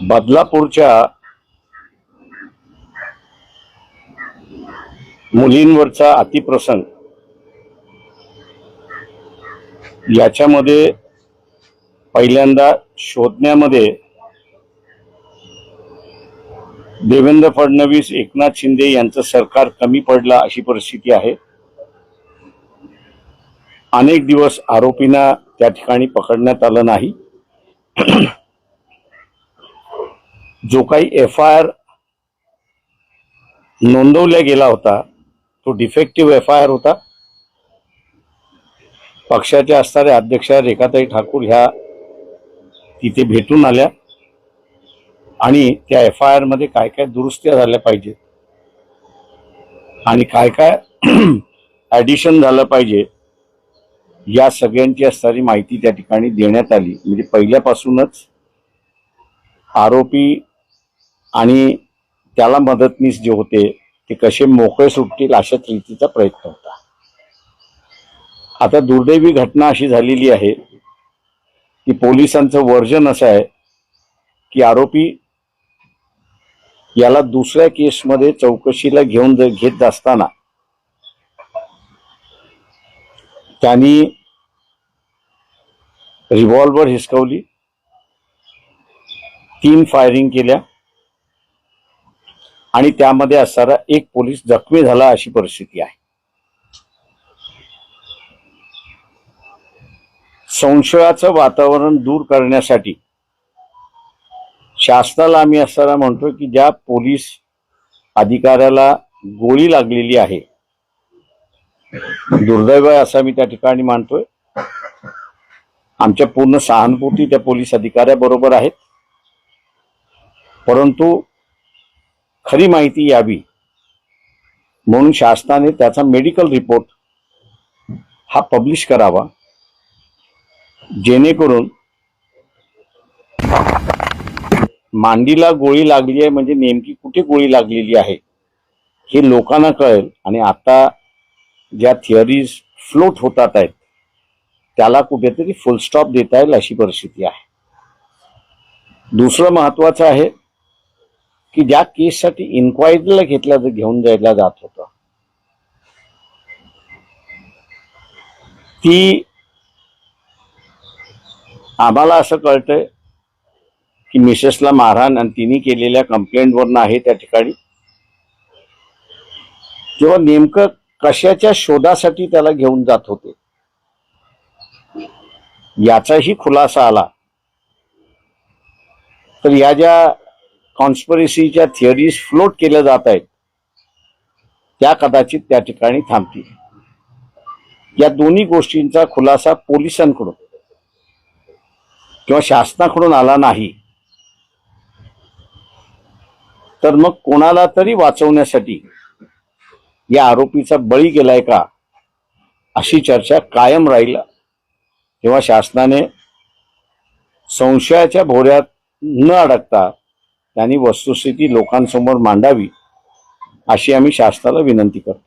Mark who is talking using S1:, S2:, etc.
S1: बदलापूरच्या मुलींवरचा अतिप्रसंग याच्यामध्ये पहिल्यांदा शोधण्यामध्ये देवेंद्र फडणवीस एकनाथ शिंदे यांचं सरकार कमी पडला अशी परिस्थिती आहे. अनेक दिवस आरोपींना त्या ठिकाणी पकडण्यात आलं नाही. जो काही एफ आय आर नोंदवला गेला होता तो डिफेक्टिव्ह एफ आय आर होता. पक्षाच्या असणाऱ्या अध्यक्ष रेखाताई ठाकूर ह्या तिथे भेटून आल्या. आणि त्या एफ आय आरमध्ये काय काय दुरुस्त्या झाल्या पाहिजेत आणि काय काय ॲडिशन झालं पाहिजे या सगळ्यांची असणारी माहिती त्या ठिकाणी देण्यात आली. म्हणजे पहिल्यापासूनच आरोपी आणि त्याला मदतनीस जे होते ते कसे मोकळे सुटतील अशाच रीतीचा प्रयत्न होता. आता दुर्दैवी घटना अशी झालेली आहे की पोलिसांचं वर्जन असं आहे की आरोपी याला दुसऱ्या केसमध्ये चौकशीला घेऊन घेत असताना त्यांनी रिव्हॉल्वर हिसकवली तीन फायरिंग केल्या. आणि त्यामध्ये असणारा एक पोलीस जखमी झाला अशी परिस्थिती आहे. संशयाचं वातावरण दूर करण्यासाठी शासनाला आम्ही असताना म्हणतो की ज्या पोलीस अधिकाऱ्याला गोळी लागलेली आहे दुर्दैव आहे मी त्या ठिकाणी मानतोय. आमच्या पूर्ण सहानुभूती त्या पोलीस अधिकाऱ्याबरोबर आहेत. परंतु खरी माहिती यावी. म्हणून शासनाने त्याचा मेडिकल रिपोर्ट हा पब्लिश करावा. जेणेकरून मांडीला गोळी लागली आहे म्हणजे नेमकी कुठे गोळी लागलेली आहे हे लोकांना कळेल. आणि आता ज्या थिअरीज फ्लोट होतात आहेत त्याला कुठेतरी फुल स्टॉप देता येईल अशी परिस्थिती आहे. दुसरं महत्वाचं आहे की ज्या केससाठी इन्क्वायरीला घेतल्या घेऊन जायला जात होतं. ती आम्हाला असं कळतंय की मिसेसला मारहाण आणि तिने केलेल्या कंप्लेंटवरनं आहे त्या ठिकाणी. किंवा नेमकं कशाच्या शोधासाठी त्याला घेऊन जात होते? याचाही खुलासा आला. तर या ज्या कॉन्स्परेसीच्या थिअरीज फ्लोट केल्या जात आहेत. त्या कदाचित त्या ठिकाणी थांबतील. या दोन्ही गोष्टींचा खुलासा पोलिसांकडून किंवा शासनाकडून आला नाही तर मग कोणाला तरी वाचवण्यासाठी या आरोपीचा बळी गेलाय का अशी चर्चा कायम राहील. तेव्हा शासनाने संशयाच्या भोऱ्यात न अडकता त्यांनी वस्तुस्थिती लोकांसमोर मांडावी अशी आम्ही शासनाला विनंती करतो.